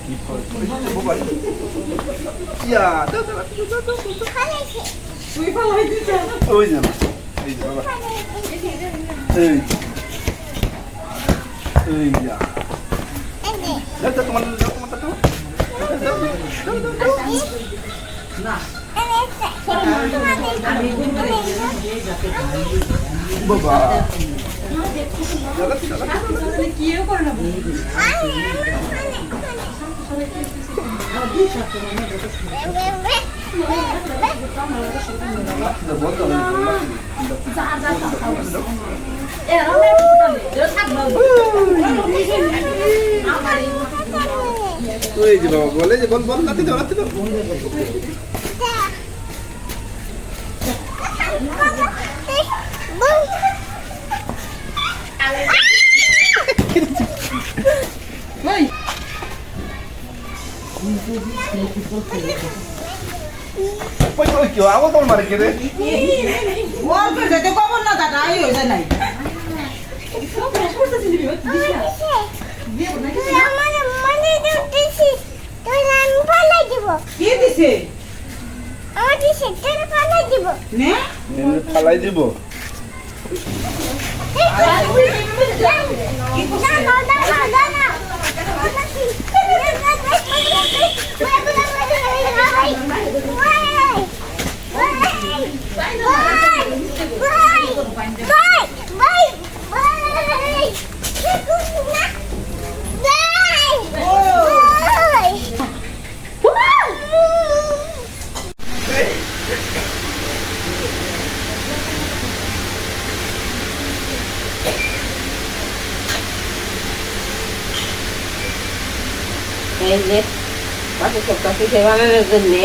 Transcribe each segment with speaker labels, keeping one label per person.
Speaker 1: কি ফল বাবা ইয়া দাও দাও দাও দাও
Speaker 2: তুই ফালাই দিছ
Speaker 1: ওই যে মা, এই যে বাবা এই এই যা দাও দাও তোমার দাও তোমার দাও দাও দাও দাও দাও বাবা লাগাচ্ছি লাগাচ্ছি
Speaker 2: কি করে না
Speaker 1: বন্ধ ওই যে বাবা বলে যে বল বল লাতি দাও লাতি দাও
Speaker 2: ওই
Speaker 1: ওই ওই কি আবার তোমার মারে কে রে
Speaker 2: অল্প যেতে কবর না দাদা আই হয়ে যায় নাই কি দিছে নে
Speaker 1: ফালাই দিব
Speaker 3: Bye! সপ্তাহ পিঠে বানানোর জন্যে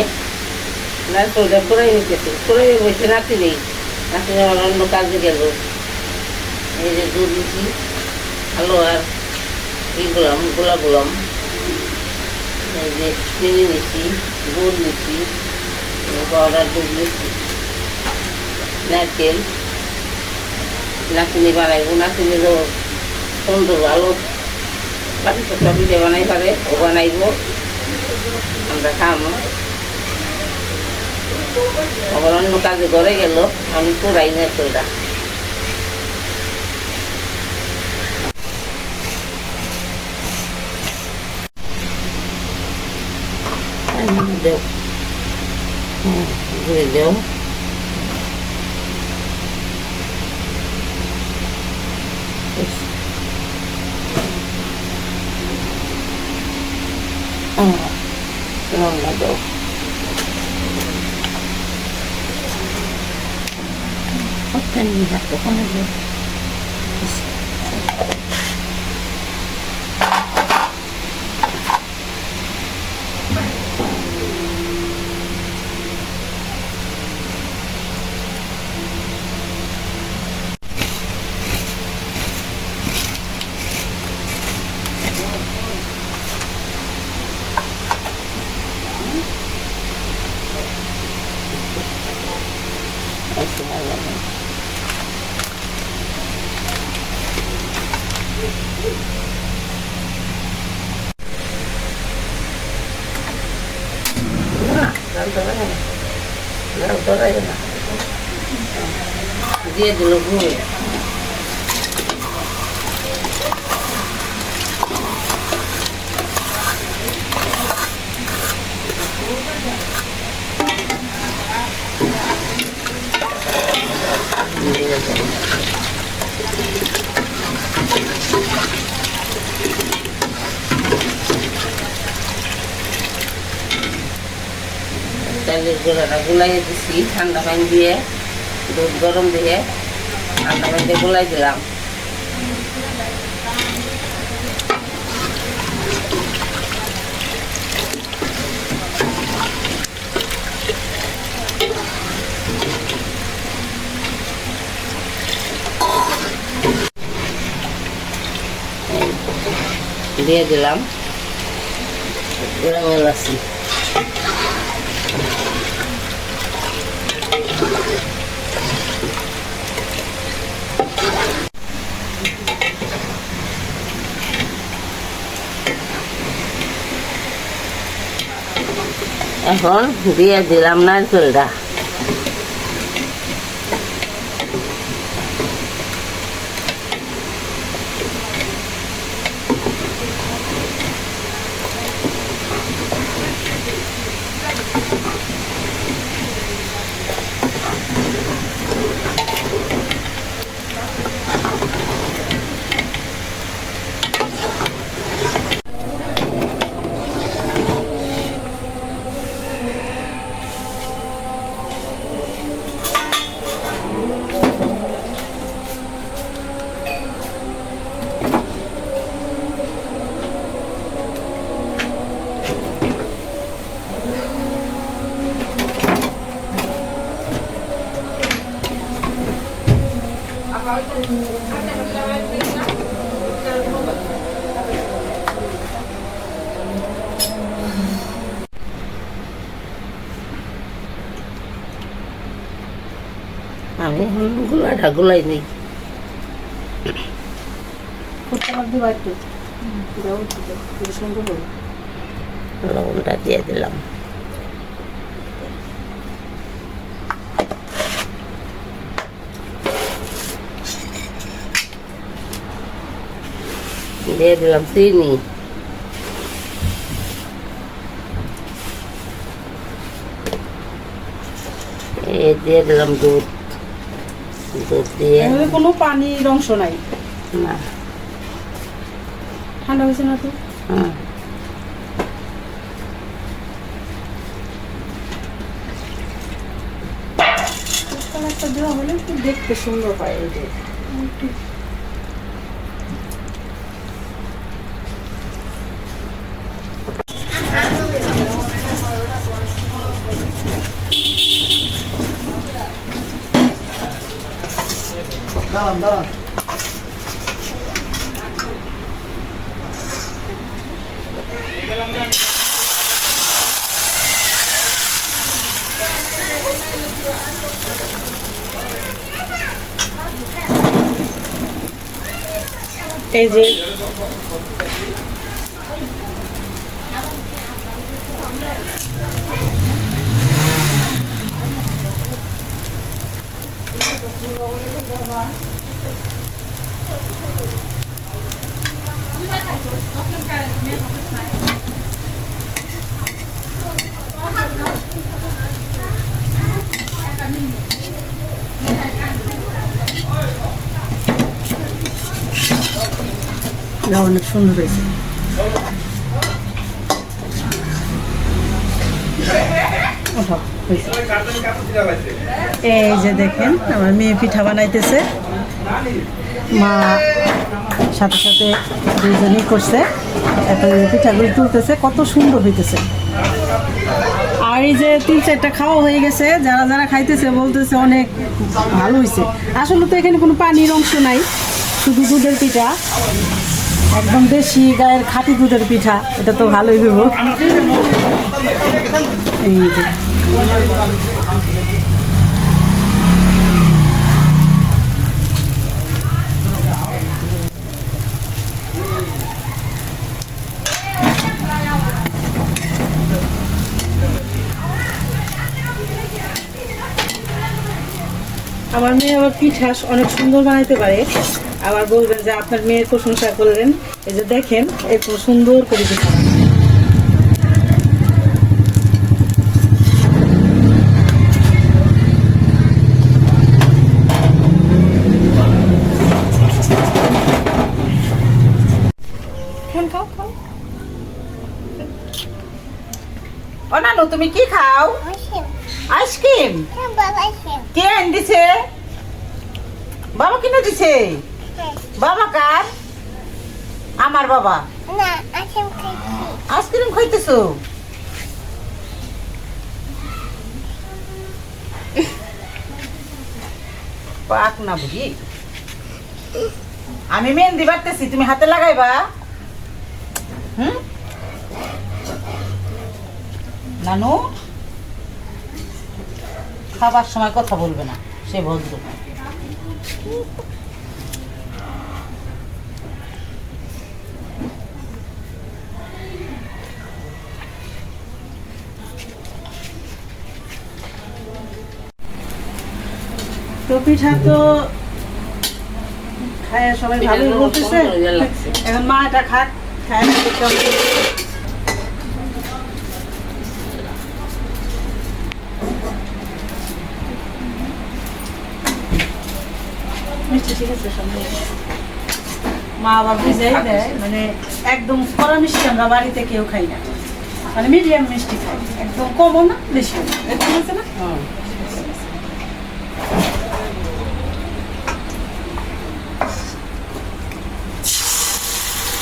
Speaker 3: নারকেলটা পুরাই নিতেছে পুরাই বসে নাতি নেই। নাতি আমার অন্য কাজে গেল। এই যে দুধ নিচ্ছি আলু আর ই গুলাম, গোলা গুলাম। এই যে চিনি নিচ্ছি গুড় নিচ্ছি পাউডার, দুধ নিচ্ছি নারকেল। নাতিনি বানাইবো, নাতিনিরও সুন্দর ভালো। বাকি সব বানাই পারে, ও বানাইব। আমরা খামো। আবার অন্য কাজে ঘরে গেল আমি পুরাই না তোরা দেও ঘুরে দেও দেও ওখানে যাব ওখানে যাব Eso দিয়ে দিল ঘুম চালের গোড়াটা গুলাইয়ে দিছি ঠান্ডা পানি দিয়ে দুধ গরম দিয়ে ঠান্ডা পানি দিয়ে দিলাম। দিয়ে দিলাম। গরম এলাচি এখন দিয়ে দিলাম নারকেলটা আমি গোলাটা গোলাই নেই। লবণটা দিয়ে দিলাম। দিয়ে দিলাম চিনি এই দিয়ে দিলাম দুধ দুধ দিয়ে
Speaker 2: এখানে কোনো পানির অংশ নাই
Speaker 3: না
Speaker 2: ঠান্ডা হয়েছে না তো
Speaker 3: হুম
Speaker 2: কালারটা দেওয়া হলে একটু দেখতে সুন্দর হয় এই যে
Speaker 1: দাঁড়ান দাঁড়ান।
Speaker 2: এই যে না অনেক সুন্দর হয়েছে হয়েছে। এই যে দেখেন, আমার মেয়ে পিঠা বানাইতেছে। মা সাথে সাথে দুজনেই করছে। এখন পিঠাগুলো তুলতেছে, কত সুন্দর হইতেছে। আর এই যে তিন চারটা খাওয়া হয়ে গেছে, যারা যারা খাইতেছে বলতেছে অনেক ভালো হয়েছে আসলে তো এখানে কোনো পানির অংশ নাই, শুধু দুধের পিঠা। একদম দেশি গায়ের খাঁটি দুধের পিঠা, এটা তো ভালোই হইব। এই আমার মেয়ে আবার পিঠা অনেক সুন্দর বানাইতে পারে। আবার বলবেন যে আপনার মেয়ের প্রশংসা করলেন। এই যে দেখেন এরকম সুন্দর করে পিঠা। ও নানু তুমি কি খাও? আইসক্রিম। কে দিছে বাবা কিনে দিছে? বাবা কার? আমার বাবা। আইসক্রিম খাইতেছো? পাক না বুঝি। আমি মেহেন্দি বাড়তেছি তুমি হাতে লাগাইবা? হুম? নানু? খাবার সময় কথা বলবে না সে ভদ্র। পিঠা তো খায় সবাই ভালোই বলতেছে। এখন মা এটা খাক খায় ঠিক আছে সঙ্গে মা আবার বুঝাই দেয় মানে একদম কড়া মিষ্টি আমরা বাড়িতে কেউ খাই না। মানে মিডিয়াম মিষ্টি খাই। একদম কমও না বেশিও না। আছে না?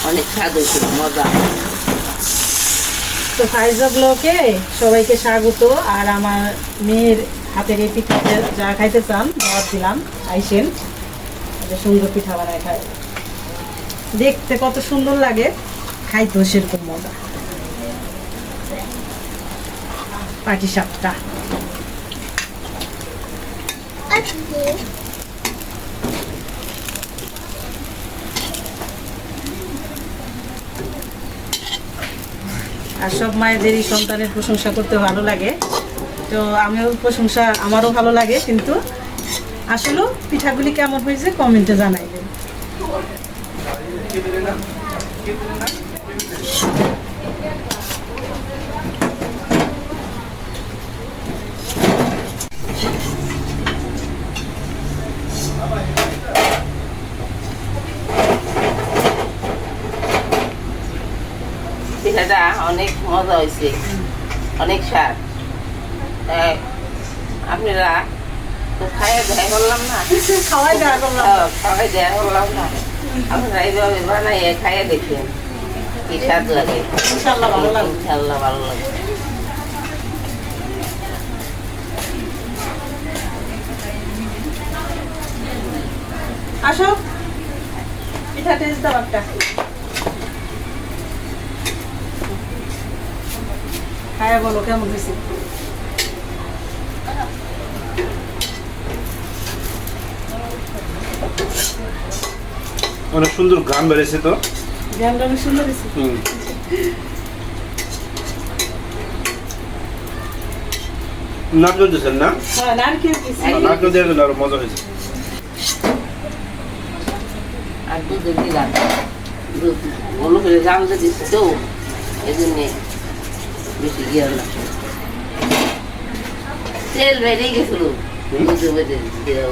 Speaker 3: অনেক স্বাদ হয়েছিল মজা।
Speaker 2: তো ব্লকে সবাইকে স্বাগত আর আমার মেয়ের হাতের এই পিঠা যা খাইতে চান দাওয়াত দিলাম আইসেন। এটা সুন্দর পিঠা বানায় খায়। দেখতে কত সুন্দর লাগে, খাইতেও সেরকম মজা। পাটি সাপটা। আর সব মায়েদেরই সন্তানের প্রশংসা করতে ভালো লাগে। তো আমিও প্রশংসা, আমারও ভালো লাগে কিন্তু আসলেও পিঠাগুলি কেমন হয়েছে কমেন্টে জানাইবেন।
Speaker 3: পিঠাটা অনেক মজা হয়েছে। অনেক স্বাদ। আপনারা খাইয়ে দেখাই করলাম না
Speaker 2: খাওয়াই দেওয়া করলাম
Speaker 3: খাওয়াই দেওয়া করলাম না আপনারা এইভাবে বানাইয়ে খাইয়ে দেখেন কি স্বাদ লাগে
Speaker 2: ইনশাল্লাহ
Speaker 3: ইনশাল্লাহ ভালো লাগে
Speaker 2: আসো পিঠা টেস্ট দাও একটা খায়া বলো, কেমন হয়েছে?
Speaker 1: অনেক সুন্দর গ্রাম বেড়েছে তো।
Speaker 2: জ্ঞানটা অনেক সুন্দর।
Speaker 1: নারকেল দিয়েছেন না?
Speaker 2: নারকেল
Speaker 1: দিয়ে দিলে আরও মজা হয়েছে।
Speaker 3: আর দুধ দিলাম। দুধ ভালো করে জানতে দিচ্ছি তো এই জন্যে বেশি গিয়ে তেল বেরিয়ে গেছিল।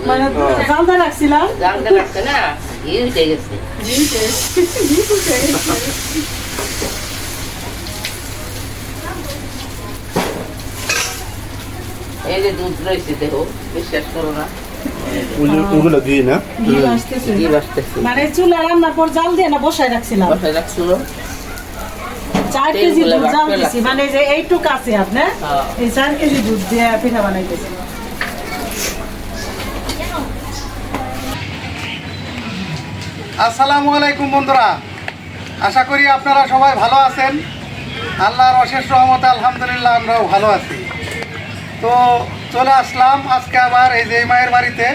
Speaker 2: মানে জালদা চুলা রান্নার পর জাল দিয়ে না বসায় রাখছিলাম
Speaker 3: বসায় রাখছিল
Speaker 2: চার কেজি দুধ জাল দিছি মানে যে এইটুক আছে আপনার। এই চার কেজি দুধ দিয়ে পিঠা বানাইতেছি
Speaker 4: আসসালামু আলাইকুম বন্ধুরা। আশা করি আপনারা সবাই ভালো আছেন। আল্লাহর অশেষ রহমতে আলহামদুলিল্লাহ আমরাও ভালো আছি। তো চলে আসলাম আজকে আবার এই যে মায়ের বাড়িতে।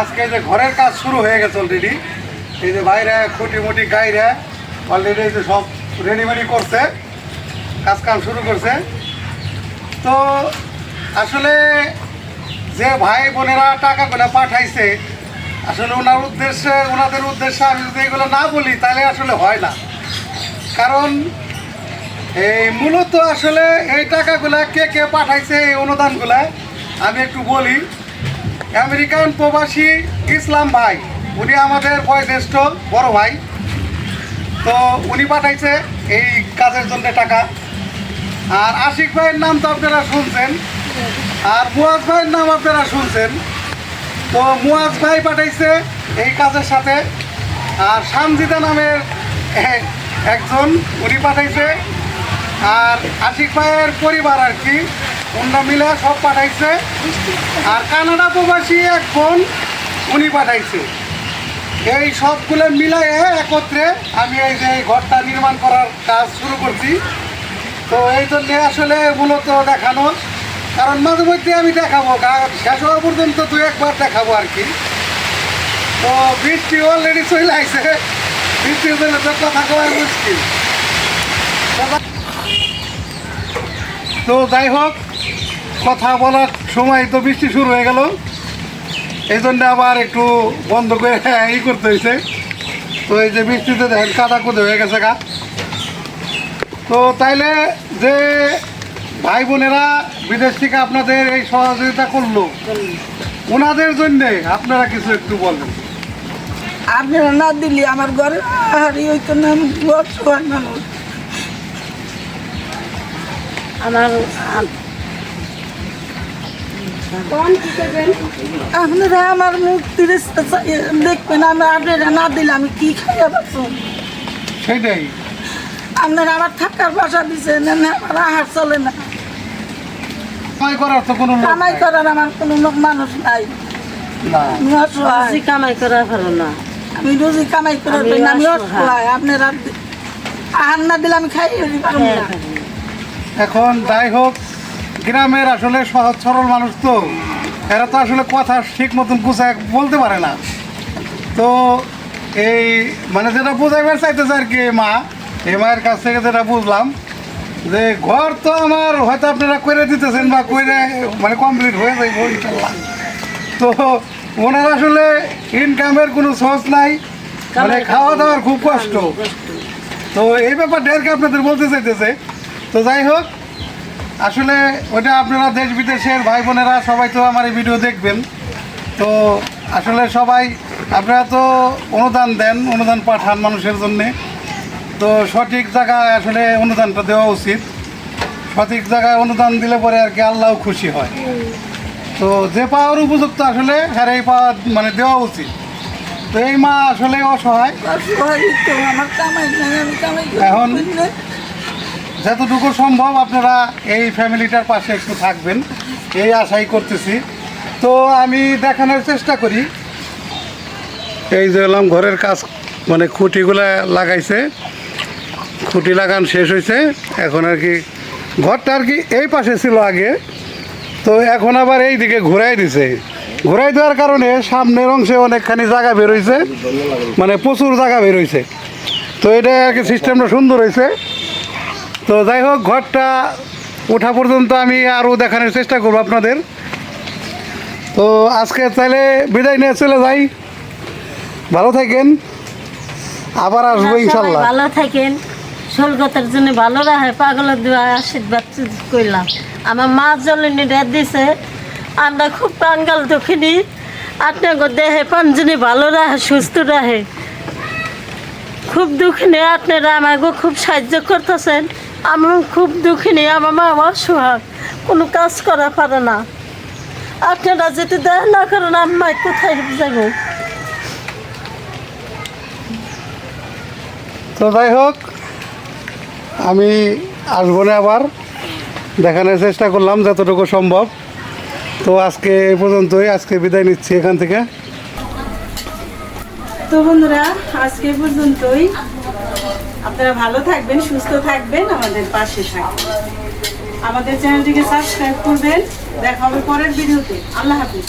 Speaker 4: আজকে যে ঘরের কাজ শুরু হয়ে গেছে অলরেডি এই যে বাইরে খুঁটি মুটি গাইরে অলরেডি যে সব রেডিমেডি করছে। কাজ কাম শুরু করছে। তো আসলে যে ভাই বোনেরা টাকা টাকাগুলো পাঠাইছে আসলে ওনার উদ্দেশ্যে, ওনাদের উদ্দেশ্যে আমি যদি এগুলো না বলি, তাহলে আসলে হয় না। কারণ, এই মূলত আসলে এই টাকাগুলা কে কে পাঠাইছে, এই অনুদানগুলা আমি একটু বলি। আমেরিকান প্রবাসী ইসলাম ভাই, উনি আমাদের বয়োজ্যেষ্ঠ বড় ভাই। তো উনি পাঠাইছে এই কাজের জন্য টাকা। আর আশিক ভাইয়ের নাম তো আপনারা শুনছেন। আর মুয়াজ ভাইয়ের নাম আপনারা শুনছেন। মুয়াজ ভাই পাঠাইছে এই কাজের সাথে। আর সামজিদা নামের একজন, উনি পাঠাইছে। আর আশিক ভাইয়ের পরিবার আর কি অন্য মিলে সব পাঠাইছে। আর কানাডা প্রবাসী এক বোন, উনি পাঠাইছে। এই সবগুলো মিলাই একত্রে আমি এই যে এই ঘরটা নির্মাণ করার কাজ শুরু করছি। তো এই জন্যে আসলে মূলত দেখানো কারণ মাঝে মধ্যে আমি দেখাবো শেষ হওয়া পর্যন্ত দু একবার দেখাবো আর কি। তো বৃষ্টি অলরেডি চলে আসছে বৃষ্টির জন্য তো কথা কওয়ার মুশকিল। তো যাই হোক, কথা বলার সময় তো বৃষ্টি শুরু হয়ে গেল। এই জন্য আবার একটু বন্ধ করে ই করতে হয়েছে তো এই যে বৃষ্টিতে দেখেন কাদা কুদে হয়ে গেছে গা। তো তাইলে যে ভাই বোনেরা বিদেশ থেকে আপনাদের এই সহযোগিতা করল। ওনাদের জন্যে আপনারা কিছু একটু বলবেন
Speaker 5: আপনারা না দিলে আমার ঘরে হারি হইতো না আমি মানুষ।
Speaker 3: আমার
Speaker 5: আপনারা আমার মুক্তির দেখবেন আমি আপনারা না দিলে আমি কি খাইয়া পাচ্ছি
Speaker 4: সেটাই।
Speaker 5: আপনারা আমার থাকার বাসা দিছে না না, আমার আহার চলে না।
Speaker 4: কামাই করার তো কোনো
Speaker 5: কামাই করার আমার কোনো লোক মানুষ নাই।
Speaker 4: না।
Speaker 5: আমি
Speaker 3: কামাই করা পারো না।
Speaker 5: আমি রোজি কামাই করার জন্য আমি
Speaker 3: অসহায়।
Speaker 5: অসহায়। আহার না দিলে আমি খাই
Speaker 4: এখন যাই হোক গ্রামের আসলে সহজ সরল মানুষ তো। এরা তো আসলে কথা ঠিক মতন গুছায় বলতে পারে না। তো এই মানে যেটা বোঝাইবার চাইতেছে আর কি মা এই মায়ের কাছ থেকে যেটা বুঝলাম যে ঘর তো আমার হয়তো আপনারা করে দিতেছেন বা করে মানে কমপ্লিট হয়ে যাইব ইনশাল্লাহ। তো ওনার আসলে ইনকামের কোনো সোর্স নাই মানে খাওয়া দাওয়ার খুব কষ্ট। তো এই ব্যাপারটা আর কি আপনাদের বলতে চাইতেছে। তো যাই হোক আসলে ওটা আপনারা দেশ বিদেশের ভাই বোনেরা সবাই তো আমার এই ভিডিও দেখবেন। তো আসলে সবাই আপনারা তো অনুদান দেন অনুদান পাঠান মানুষের জন্যে। তো সঠিক জায়গায় আসলে অনুদানটা দেওয়া উচিত। সঠিক জায়গায় অনুদান দিলে পরে আর কি আল্লাহ খুশি হয়। তো যে পাওয়ার উপযুক্ত আসলে এই পাওয়া মানে দেওয়া উচিত। তো এই মা আসলে অসহায়। এখন- যতটুকু সম্ভব আপনারা এই ফ্যামিলিটার পাশে একটু থাকবেন। এই আশাই করতেছি। তো আমি দেখানোর চেষ্টা করি। এই যে এলাম, ঘরের কাজ মানে খুঁটিগুলা লাগাইছে। খুঁটি লাগান শেষ হয়েছে। এখন আর কি ঘরটা আর কি এই পাশে ছিল আগে। তো এখন আবার এই দিকে ঘুরাই দিছে। ঘুরাই দেওয়ার কারণে সামনের অংশে অনেকখানি জায়গা বেরোইছে মানে প্রচুর জায়গা বেরোইছে তো এটা আর কি সিস্টেমটা সুন্দর হয়েছে। তো যাই হোক ঘরটা ওঠা পর্যন্ত আমি আরও দেখানোর চেষ্টা করব আপনাদের। তো আজকে তাহলে বিদায় নিয়ে চলে যাই। ভালো থাকেন। আবার আসব
Speaker 3: সবাই
Speaker 4: ইনশাল্লাহ।
Speaker 3: ভালো থাকেন। সলগতার জন্য ভালো রাখে পাগলের দেওয়া আশীর্বাদ করলাম আমার মা জলনি রেট দিছে, আমরা খুব প্রাণগাল দুঃখিনী। আপনাকে দেহে পাঞ্জনি ভালো রাখে সুস্থ রাখে খুব দুঃখিনী আপনারা আমাকে খুব সাহায্য করতেছেন। আমিও খুব দুঃখিনী, আমার মা অসহায়, কোনো কাজ করা পারে না। আপনারা যদি দেয় না করেন আমি কোথায় যাব?
Speaker 4: তো যাই হোক আমি আসব না আবার। দেখানোর চেষ্টা করলাম যতটুকু সম্ভব। তো আজকে এই পর্যন্তই, আজকে বিদায় নিচ্ছি এখান থেকে।
Speaker 2: তো বন্ধুরা, আজকে পর্যন্তই। আপনারা ভালো থাকবেন, সুস্থ থাকবেন, আমাদের পাশে থাকবেন। আমাদের চ্যানেলটিকে সাবস্ক্রাইব করবেন। দেখা হবে পরের ভিডিওতে। আল্লাহ হাফিজ।